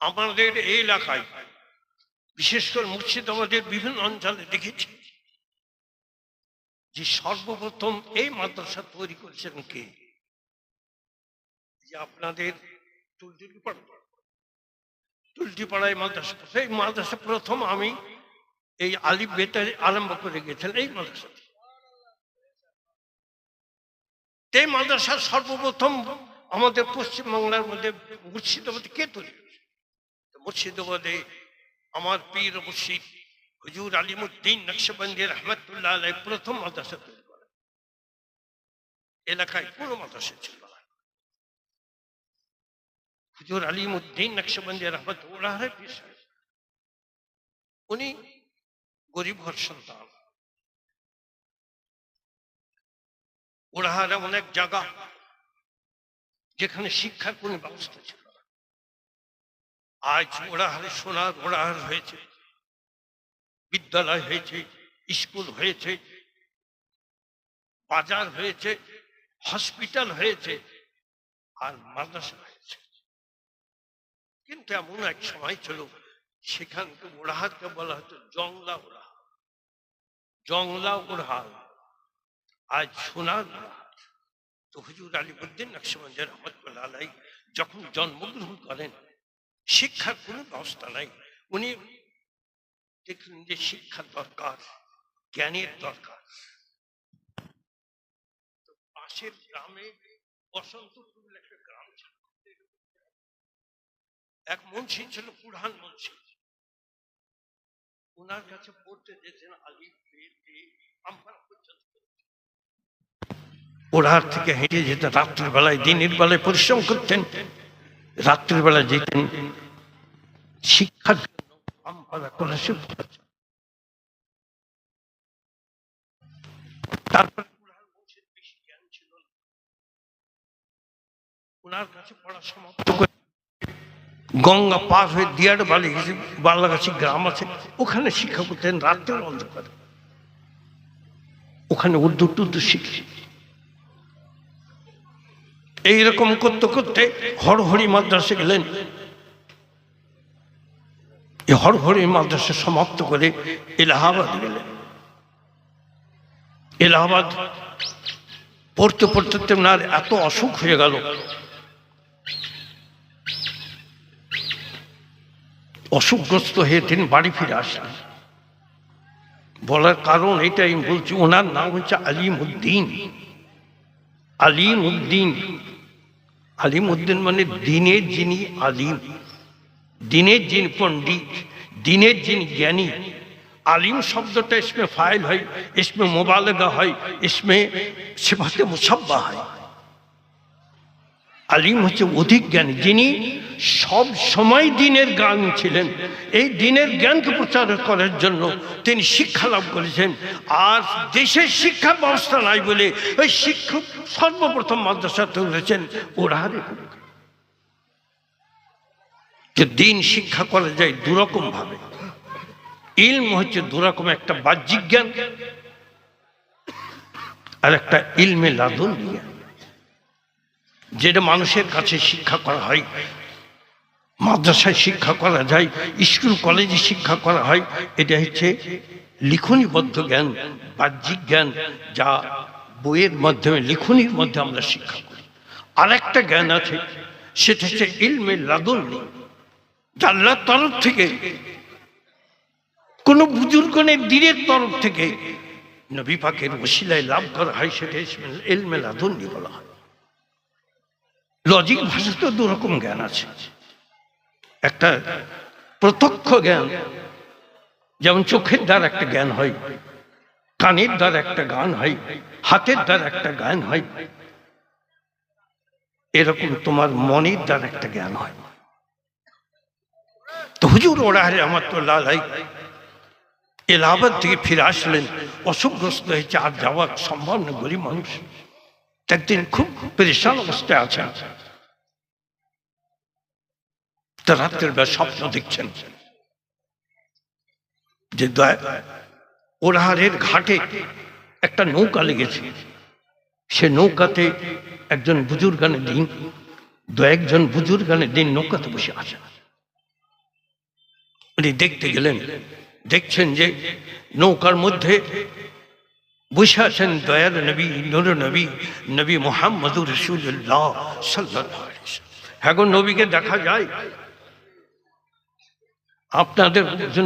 আমাদের এই এলাকায়, বিশেষ করে মুর্শিদাবাদের বিভিন্ন অঞ্চলে দেখেছি, যে সর্বপ্রথম এই মাদ্রাসা তৈরি করেছেন কে? যে আপনাদের টুলটুলি পাড়া টুলটি পাড়ায় মাদ্রাসা সেই মাদ্রাসা প্রথম আমি এই আলিফ বেতা আরম্ভ করে গেছিলেন এই মাদ্রাসা এই মাদ্রাসা সর্বপ্রথম আমাদের পশ্চিমবাংলার মধ্যে মুর্শিদাবাদে কে তৈরি মুর্শিদাবাদে আমার পীর মুর্শিদ হুজুর আলিমুদ্দিন নকশবন্দি রহমতুল্লাহ আলাই প্রথম মাদ্রাসা তৈরি করে এলাকায় কোনো মাদ্রাসা ছিল হুজুর আলিমুদ্দিন নকশবন্দি রহমতুল্লাহ পীর। উনি গরিব ঘর সন্তান। ওড়াহার এমন এক জায়গা যেখানে শিক্ষার কোনো ব্যবস্থা ছিল আজ ওড়াহারে সোনার ওড়াহার হয়েছে, বিদ্যালয় হয়েছে, স্কুল হয়েছে, বাজার হয়েছে, হসপিটাল হয়েছে, আর মাদ্রাসা হয়েছে। কিন্তু এমন এক সময় ছিল, সেখানকে ওড়াহারকে বলা হতো জংলা ওড়াহার জংলা ওড়াহার আজ সোনার ওড়াহার তো হুজুর আলিবুদ্দিন নকশবন্দি রহমতুল্লাহ আলাই যখন জন্মগ্রহণ করেন শিক্ষার কোনো ব্যবস্থা নাই। উনি দেখলেন যে শিক্ষার দরকার, জ্ঞানের দরকার। পাশের গ্রামে বসন্তপুর একটা গ্রাম এক মুন্সি ছিল, প্রধান মুন্সি। ওনার কাছে পড়তে যেতেন আলিফ আমফান পর্যন্ত থেকে হেঁটে যেতেন রাত্রির বেলায় দিনের বেলায় পরিশ্রম করতেন। রাত্রির বেলায় যেতেন শিক্ষার জন্য পড়াচ্ছেন তারপরে ওনার কাছে গঙ্গা পার হয়ে দিয়ার বালি বালাগাছি গ্রাম আছে, ওখানে শিক্ষা করতেন, রাত্রের অন্ধকারে। ওখানে উর্দু টুর্দু শিখি এইরকম করতে করতে হরহরি মাদ্রাসে গেলেন। এই হরহরি মাদ্রাসা সমাপ্ত করে এলাহাবাদ গেলেন। এলাহাবাদ পড়তে পড়তে তেমনার এত অসুখ হয়ে গেল। অসুখগ্রস্ত হয়ে তিনি বাড়ি ফিরে আসলেন। বলার কারণ এটাই বলছি, ওনার নাম হচ্ছে আলিম উদ্দিন আলিম উদ্দিন আলিম উদ্দিন মানে দিনের যিনি আলিম দিনের যিনি পণ্ডিত দিনের যিনি জ্ঞানী। আলিম শব্দটা ইসমে ফাইল হয়, ইসমে মোবালগা হয়, ইসমে সেভাতে মুসাব্বা হয়। আলিম হচ্ছে অধিক জ্ঞানী। যিনি সব সময় দিনের জ্ঞান ছিলেন। এই দিনের জ্ঞানকে প্রচার করার জন্য তিনি শিক্ষা লাভ করেছেন। আর দেশের শিক্ষা ব্যবস্থা নাই বলে ওই শিক্ষক সর্বপ্রথম মাদ্রাসা তুলেছেন ওরাহারে যে দিন শিক্ষা করা যায় দুরকম ভাবে। ইলম হচ্ছে দুরকম একটা বাহ্যিক জ্ঞান আর একটা ইলমে লাদুন জ্ঞান। যেটা মানুষের কাছে শিক্ষা করা হয়, মাদ্রাসায় শিক্ষা করা যায়, স্কুল, কলেজে শিক্ষা করা হয়, এটা হচ্ছে লিখনিবদ্ধ জ্ঞান, বাহ্যিক জ্ঞান, যা বইয়ের মাধ্যমে, লিখনির মধ্যে আমরা শিক্ষা করি। আর একটা জ্ঞান আছে, সেটা হচ্ছে ইলমে লাদুন। আল্লাহর তরফ থেকে, কোন বুজুর্গনের দিনের তরফ থেকে নবী পাকের ওসিলায় লাভ করা হয়, সেটা এলমে লাদুন্নি বলা হয়। লজিক ভাষা তো দুরকম জ্ঞান আছে। একটা প্রত্যক্ষ জ্ঞান, যেমন চোখের দ্বারা একটা জ্ঞান হয়, কানের দ্বারা একটা গান হয়, হাতের দ্বারা একটা গান হয়, এরকম তোমার মনের দ্বারা একটা জ্ঞান হয়। তো হুজুর ওরাহারে আমার তো লালাই এলাহাবাদ থেকে ফিরে আসলেন, অসুখগ্রস্ত হয়েছে, আর যাওয়া সম্ভব না, গরিব মানুষ। একদিন খুব পরেশান অবস্থায় আছেন। তো রাত্রের বেলা স্বপ্ন দেখছেন। যে ওরাহারের ঘাটে একটা নৌকা লেগেছে। সে নৌকাতে একজন বুজুর্গানের দিন দু একজন বুজুর্গানের দিন নৌকাতে বসে আছে। উনি দেখতে গেলেন, দেখছেন যে নৌকার মধ্যে বসে আছেন দয়াল নবী, নুর নবী নবী মোহাম্মদুর রসুল্লাহ সাল্লাহ এখন নবীকে দেখা যায় আপনাদের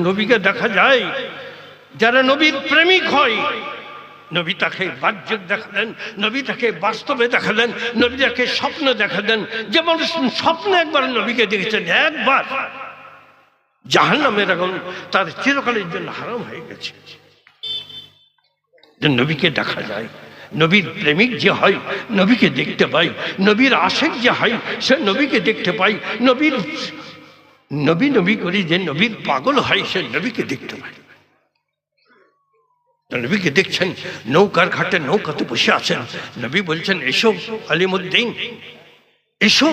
নবীকে দেখা যায়, যারা নবীর প্রেমিক হয়, নবী তাকে বাহ্যিক দেখালেন নবী তাকে বাস্তবে দেখালেন নবী তাকে স্বপ্ন দেখালেন যে মানুষ স্বপ্নে একবার নবীকে দেখেছেন, একবার। জাহান নামের এখন তার চিরকালের জন্য হারাম হয়ে গেছে। যে নবীকে দেখা যায়, নবীর প্রেমিক যে হয়, নবীকে দেখতে পাই, নবীর আশেক যে হয়, সে নবীকে দেখতে পাই, নবীর নবী নবী করি যে নবীর পাগল হয়, সে নবীকে দেখতে তো নবীকে দেখছেন, নৌকার ঘাটে নৌকাতে বসে আছেন। নবী বলছেন, এসো আলিমুদ্দিন, এসো।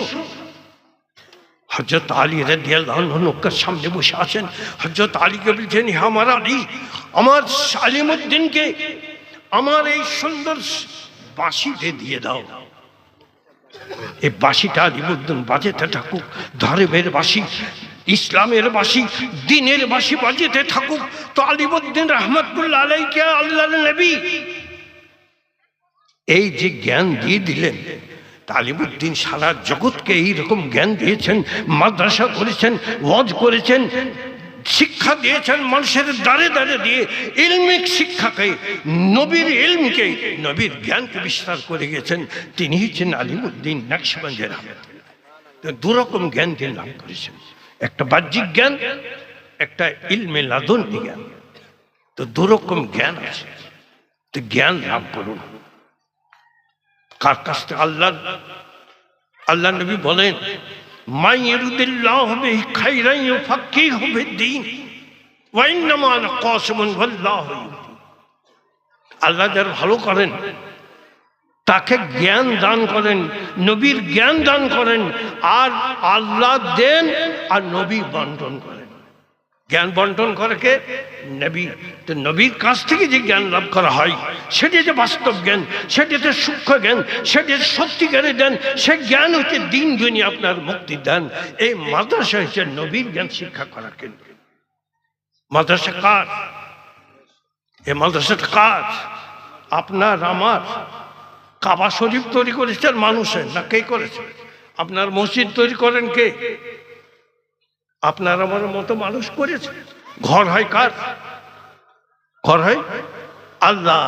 হজরত আলী রাদিয়াল্লাহু নৌকার সামনে বসে আছেন। হজরত আলীকে বলছেন, হে আমার আলী, আমার আলিমুদ্দিনকে আমার এই সুন্দর বাঁশিতে দিয়ে দাও। এই বাঁশিটা আলিমুদ্দিন বাজেতে থাকুক ধর্মের বাঁশি। ইসলামের বাঁশি দিনের বাঁশি বাজেতে থাকুক, তো আলিমুদ্দিন রহমতুল্লাহ আলাইকে আল্লাহ নবী। এই যে জ্ঞান দিয়ে দিলেন তালিমুদ্দিন সারা জগৎকে এইরকম জ্ঞান দিয়েছেন, মাদ্রাসা করেছেন, ওয়াজ করেছেন, শিক্ষা দিয়েছেন মানুষের দ্বারে দ্বারে দিয়ে ইলমিক শিক্ষাকে, নবীর ইলমকে, নবীর জ্ঞানকে বিস্তার করে গেছেন। তিনি হচ্ছেন আলিমুদ্দিন নাকশবন্দের দুরকম জ্ঞান তিনি লাভ করেছেন। একটা বাহ্যিক জ্ঞান, একটা ইলমে লাদন জ্ঞান। তো দুরকম জ্ঞান আছে। তো জ্ঞান লাভ করুন। কার কাছ থেকে? আল্লাহ। আল্লাহ নবী বলেন মাইরুদিল্লাহ হবে খাইরাই ফাক্কি হবে দিন ওয়াইন্নামান কসমন ভাল্লাহ আল্লাহ যার ভালো করেন তাকে জ্ঞান দান করেন, নবীর জ্ঞান দান করেন, আর আল্লাহ দেন আর নবী বন্টন করেন। জ্ঞান বন্টন করে কে? নবী। তো নবীর কাছ থেকে যে জ্ঞান লাভ করা হয় সেটি যে বাস্তব জ্ঞান সেটি যে সূক্ষ্ম জ্ঞান সেটি যে সত্যিকারের দেন সে জ্ঞান হচ্ছে দিন দুনিয়া আপনার মুক্তি দেন। এই মাদ্রাসা হচ্ছে নবীর জ্ঞান শিক্ষা করার কেন্দ্র। মাদ্রাসা কার? এ মাদ্রাসাটা কাজ আপনার, আমার। কাবা শরীফ তৈরি করেছেন মানুষের, না কে করেছে? আপনার মসজিদ তৈরি করেন কে? আপনার আমার মতো মানুষ করেছে। ঘর হয় কার? ঘর হয় আল্লাহ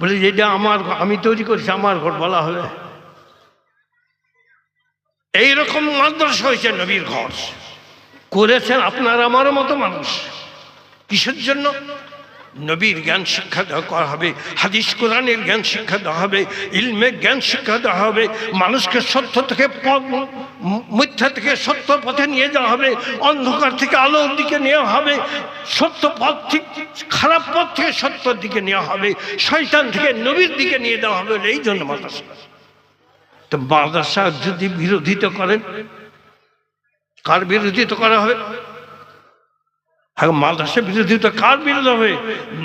বলে যেটা আমার আমি তৈরি করেছি, আমার ঘর, বলা হবে এইরকম মাদ্রাসা হয়েছে নবীর ঘর। করেছেন আপনার আমার মতো মানুষ। কিসের জন্য? নবীর জ্ঞান শিক্ষা দেওয়া করা হবে, হাদিস কোরআনের জ্ঞান শিক্ষা দেওয়া হবে ইলমের জ্ঞান শিক্ষা দেওয়া হবে, মানুষকে সত্য থেকে মিথ্যা থেকে সত্য পথে নিয়ে যাওয়া হবে, অন্ধকার থেকে আলোর দিকে নেওয়া হবে, সত্য পথ থেকে খারাপ পথ থেকে সত্যর দিকে নেওয়া হবে, শয়তান থেকে নবীর দিকে নিয়ে দেওয়া হবে এই জন্য মাদ্রাসা। তো মাদ্রাসা যদি বিরোধিতা করেন, কার বিরোধিতা করা হবে? মাদ্রাসা বিরোধিতা কার বিরোধ হবে?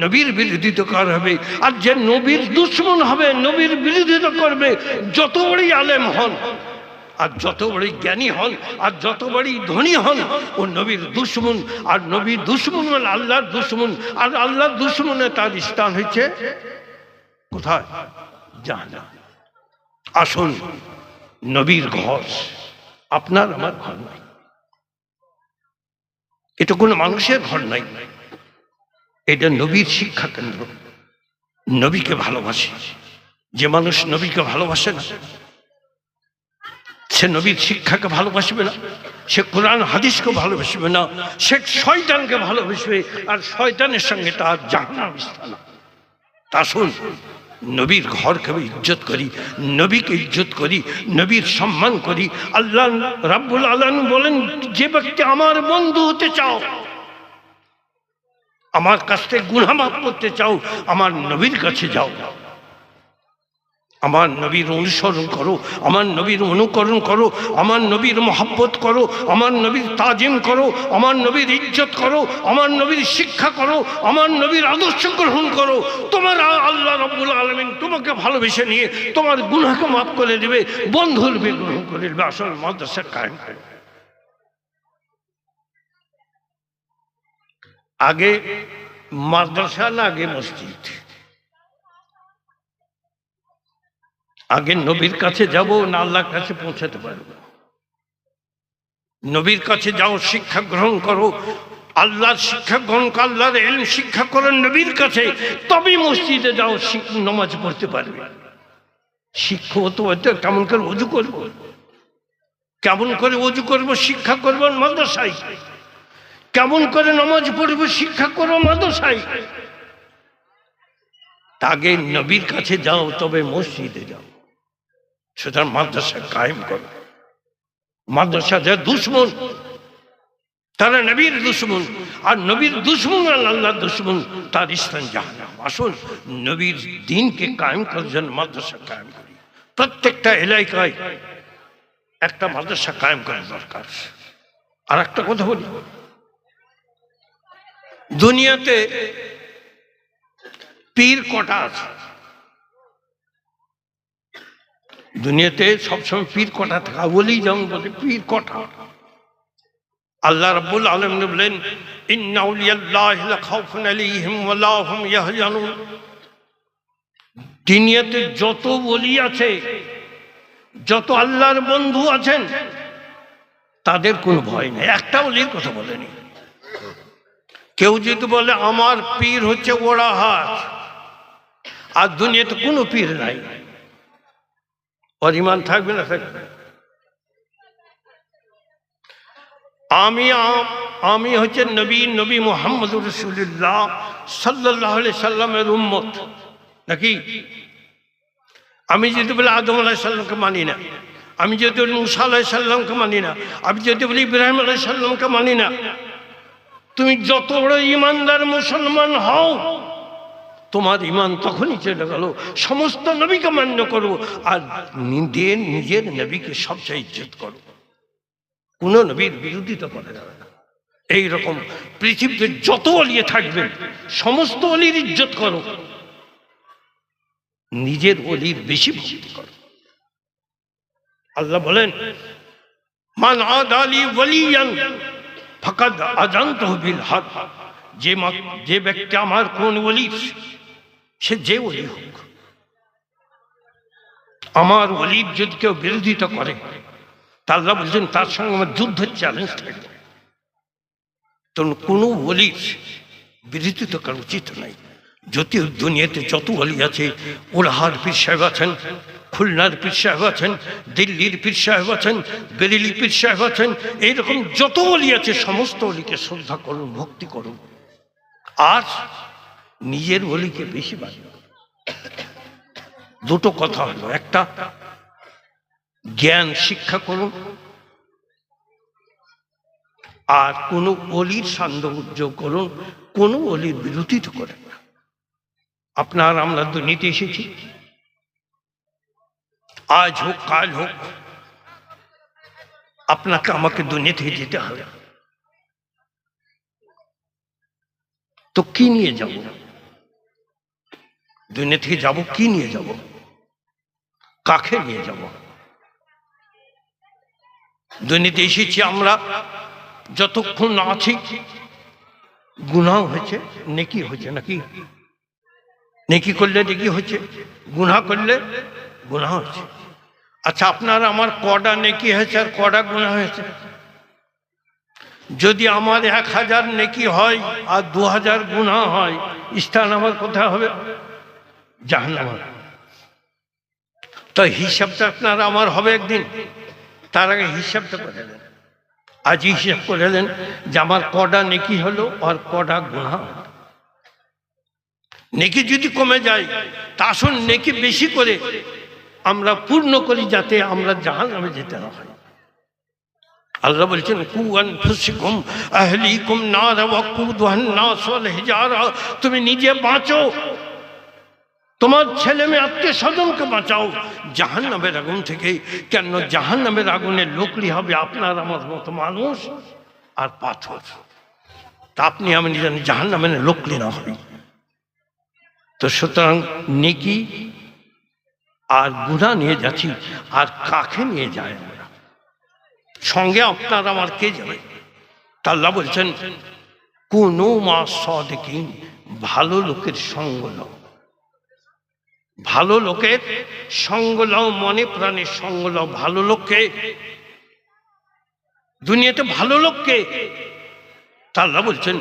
নবীর বিরোধিতা কার হবে? আর যে নবীর দুশ্মন হবে, নবীর বিরোধিতা করবে। যত বড়ই আলেম হন, আর যত বড়ই জ্ঞানী হন, আর যত বড়ই ধনী হন, ও নবীর দুশ্মন, আর নবীর দুশ্মন মানে আল্লাহর দুশ্মন, আর আল্লাহর দুশ্মনে তার স্থান হয়েছে কোথায়? জানা আসুন, নবীর ঘর, আপনার আমার ঘর নাই এটা কোনো মানুষের ঘর নাই। এটা নবীর শিক্ষা কেন্দ্র। নবীকে ভালোবাসে। যে মানুষ নবীকে ভালোবাসে না, সে নবীর শিক্ষাকে ভালোবাসবে না, সে কোরআন হাদিসকে ভালোবাসবে না, সে শয়তানকে ভালোবাসবে, আর শয়তানের সঙ্গে তার স্থান তা শুন নবীর ঘরকে ইজ্জত করি, নবীকে ইজ্জত করি, নবীর সম্মান করি। আল্লাহ রাব্বুল আলম বলেন, যে ব্যক্তি আমার বন্ধু হতে চাও, আমার কাছ থেকে গুণামাপ করতে চাও, আমার নবীর কাছে যাও। আমার নবীর অনুসরণ করো, আমার নবীর অনুকরণ করো, আমার নবীর মহাব্বত করো, আমার নবীর তাজিম করো, আমার নবীর ইজ্জত করো, আমার নবীর শিক্ষা করো, আমার নবীর আদর্শ গ্রহণ করো। তোমার আল্লাহ রব্বুল আলমিন তোমাকে ভালোবেসে নিয়ে তোমার গুনাকে মাফ করে দেবে, বন্ধুর গ্রহণ করে দেবে, আসল মাদ্রাসা কায়েম করে। আগে মাদ্রাসা না, আগে মসজিদ? আগে নবীর কাছে যাব, না আল্লাহর কাছে পৌঁছাতে পারব। নবীর কাছে যাও, শিক্ষা গ্রহণ করো। আল্লাহর শিক্ষা গ্রহণ আল্লাহর এলম শিক্ষা করো নবীর কাছে। তবেই মসজিদে যাও নামাজ পড়তে পারবে। শিক্ষক তো হয়তো কেমন করে অজু করব। কেমন করে অজু করব, শিক্ষা করব মাদ্রাসায়। কেমন করে নামাজ পড়ব, শিক্ষা করব মাদ্রাসায়। আগে নবীর কাছে যাও, তবে মসজিদে যাও। সুতরাং মাদ্রাসা কায়েম করো। মাদ্রাসা যে দুশ্মন, তারা নবীর দুশ্মন, আর নবীর দুশ্মন আর আল্লাহ দুশ্মন, তার স্থান জাহান্নাম। আসুন, নবীর দিনকে কায়েম করার জন্য মাদ্রাসা কায়েম করি। প্রত্যেকটা এলাকায় একটা মাদ্রাসা কায়েম করা দরকার। আর একটা কথা বলি। দুনিয়াতে পীর কটা আছে? দুনিয়াতে সবসময় পীর কটা থাকা বলেই যেমন বলে, পীর কটা? আল্লাহ রাব্বুল আলামিন বলেন, ইন্না আউলিয়াল্লাহি লাখাউফুন আলাইহিম ওয়ালা হুম ইয়াহজানুন। দুনিয়াতে যত বলি আছে, যত আল্লাহর বন্ধু আছেন, তাদের কোনো ভয় নেই। একটা বলির কথা বলেনি। কেউ যদি বলে, আমার পীর হচ্ছে ওড়া হাত আর দুনিয়াতে কোনো পীর নাই। ওর ইমান থাকবে না থাকবে? আমি আম- হচ্ছে নবী নবী মোহাম্মদ রসুল্লাহ সাল্লাহ সাল্লামের উম্মত। নাকি? আমি যদি বলি আদম আলাহ সাল্লামকে মানি না, আমি যদি বলি মুসা আলাহ সাল্লামকে মানি না, আমি যদি বলি ইব্রাহিম আলাহ সাল্লামকে মানি না, তুমি যত বড় ইমানদার মুসলমান হও তোমার ইমান তখনই চলে গেল। সমস্ত নবীকে মান্য করো আর নিজের নিজের নবীকে সবচেয়ে ইজ্জত করো। কোন নবীর বিরোধিতা করা যাবে না। এইরকম পৃথিবীতে যত অলিয়ে থাকবেন, সমস্ত অলির ইজ্জত করো। নিজের অলির বেশি ভক্তি করো। আল্লাহ বলেন, মান আদালি ওয়ালিয়ান ফাকাদ আজান্ত বিল হক। যে যে ব্যক্তি আমার কোন ওলি সে যে ওলি হোক। আমার ওলির যদি কেউ বিরোধিতা করে তা আল্লাহ বলছেন, তার সঙ্গে আমার যুদ্ধের চ্যালেঞ্জ থাকবে। তখন কোনো ওলির বিরোধিতা করা উচিত নাই যদি দুনিয়াতে যত ওলি আছে, ওলাহার পীর সাহেব আছেন, খুলনার পীর সাহেব আছেন, দিল্লির পীর সাহেব আছেন, বেরেলি পীর সাহেব আছেন, এইরকম যত অলি আছে, সমস্ত অলিকে শ্রদ্ধা করুন, ভক্তি করুন। আর নিজের অলিকে বেশি বাড়ি দুটো কথা হলো, একটা, জ্ঞান শিক্ষা করুন আর কোন অলির সান্দ্য করুন কোন অলির বিরোধিতা করেন না। আপনার, আমরা দুর্নীতি এসেছি। আজ হোক, কাল হোক, আপনাকে আমাকে থেকে যেতে হবে। তো কি নিয়ে যাব? দুনিয়া থেকে যাব, কি নিয়ে যাব? কাকে নিয়ে যাব? দুনিয়াতে এসেছি আমরা, যতক্ষণ না আছি, গুনাহ হয়েছে, নেকি হয়েছে নাকি? নেকি করলে নেকি হচ্ছে গুনাহ করলে গুনাহ হচ্ছে আচ্ছা আপনার আমার কটা নেকি হয়েছে আর কটা গুনাহ হয়েছে? যদি আমার এক হাজার নেকি হয় আর দু হাজার গুনাহ হয়, স্থান আমার কোথায় হবে? তো হিসাবটা আপনার আমার হবে একদিন। তার আগে হিসাবটা করে দেন আজ হিসাব করে দেন যে আমার কটা নেকি হলো আর কটা গুণা নেকি যদি কমে যায়, তা আসুন নেকি বেশি করে আমরা পূর্ণ করি যাতে আমরা জাহান নামে যেতে না হয় আল্লাহ বলছেন কুয়ান ফুসিকুম আহলিকুম নার ওয়াকুদুহান নাস ওয়াল হিজারা। তুমি নিজে বাঁচো। তোমার ছেলে মেয়ে আত্মীয় স্বজনকে বাঁচাও। জাহান নামের আগুন থেকে কেন জাহান নামের আগুনের লোকলি হবে আপনার আমার মতো মানুষ আর পাথর? তা আপনি আমি জানি জাহান নামের লোকলি না হবে তো সুতরাং নেকি আর গুণা নিয়ে যাচ্ছি আর কাকে নিয়ে যায় আমরা? সঙ্গে আপনার আমার কে যাবে? তা আল্লাহ বলছেন, কোনো মা সদিকিন, ভালো লোকের সঙ্গ লও ভালো লোকের সঙ্গ লও মনে প্রাণে সঙ্গ লও ভালো লোককে দুনিয়াতে ভালো লোককে তা আল্লাহ বলছেন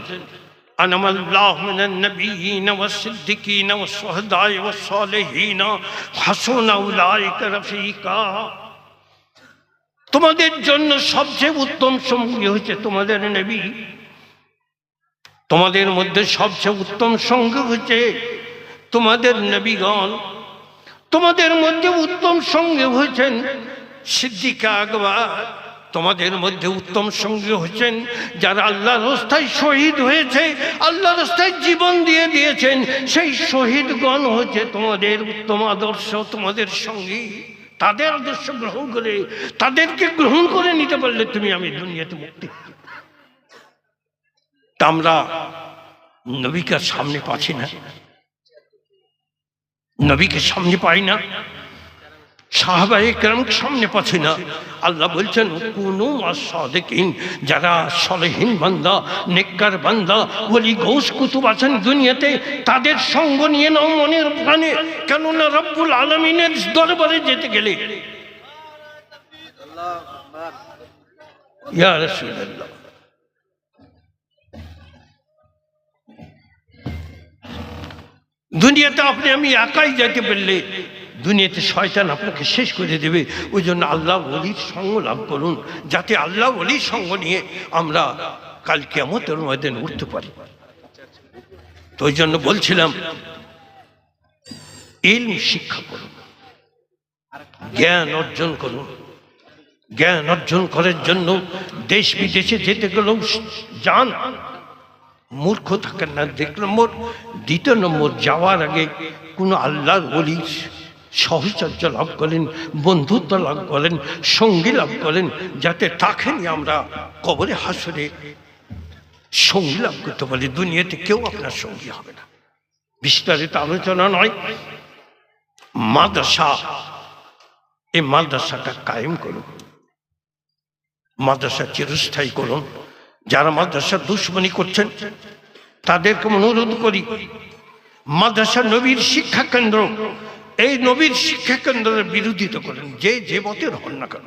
أنم الله من النبيين والصديقين والشهداء والصالحين حسن أولئك رفيقا তোমাদের জন্য সবচেয়ে উত্তম সঙ্গী হচ্ছে তোমাদের নবী তোমাদের মধ্যে সবচেয়ে উত্তম সঙ্গী হচ্ছে তোমাদের নবীগণ, তোমাদের মধ্যে উত্তম সঙ্গী হয়েছেন সিদ্দিকা আকবর। তোমাদের মধ্যে উত্তম সঙ্গী হচ্ছেন যারা আল্লাহ রাস্তায় শহীদ হয়েছে আল্লাহ রাস্তায় জীবন দিয়ে দিয়েছেন। সেই শহীদগণ হচ্ছে তোমাদের উত্তম আদর্শ, তোমাদের সঙ্গী। তাদের আদর্শ গ্রহণ করে, তাদেরকে গ্রহণ করে নিতে পারলে তুমি আমি দুনিয়াতে মুক্তি তা আমরা নবীকে সামনে পাচ্ছি না। নবীকে সামনে পাই না সাহাবাই কেরামকে সামনে পাচ্ছি না। আল্লাহ বলছেন কোনো সাদেকিন যারা সলেহীন বান্দা নেককার বান্দা বলি ঘোষ কুতুব আছেন দুনিয়াতে তাদের সঙ্গ নিয়ে নাও মনের প্রাণে। কেননা রব্বুল আলমিনের দরবারে যেতে গেলে ইয়া রাসূলুল্লাহ। দুনিয়াতে আপনি, আমি একাই যেতে পারলে দুনিয়াতে শয়তান আপনাকে শেষ করে দেবে। ওই জন্য আল্লাহ অলির সঙ্গ লাভ করুন, যাতে আল্লাহ অলির সঙ্গ নিয়ে আমরা কাল কেমতের ময়দানে উঠতে পারি। তো ওই জন্য বলছিলাম, ইলম শিক্ষা করুন, জ্ঞান অর্জন করুন। জ্ঞান অর্জন করার জন্য দেশ বিদেশে যেতে গেলেও যান মূর্খ থাকেন না দেখলাম মোর, দ্বিতীয় নম্বর যাওয়ার আগে কোনো আল্লাহর বলির সহচর্য লাভ করেন, বন্ধুত্ব লাভ করেন, সঙ্গী লাভ করেন, যাতে তাকে নিয়ে আমরা কবরে হাসরে সঙ্গী লাভ করতে পারি। দুনিয়াতে কেউ আপনার সঙ্গী হবে না। বিস্তারিত আলোচনা নয়। মাদ্রাসা, এই মাদ্রাসাটা কায়েম করুন। মাদ্রাসা চিরস্থায়ী করুন। যারা মাদ্রাসার দুশ্মনী করছেন, তাদেরকে অনুরোধ করি মাদ্রাসা নবীর শিক্ষা কেন্দ্র, এই নবীর শিক্ষা কেন্দ্রের বিরোধিতা করেন, যে যে মতের হন না কেন।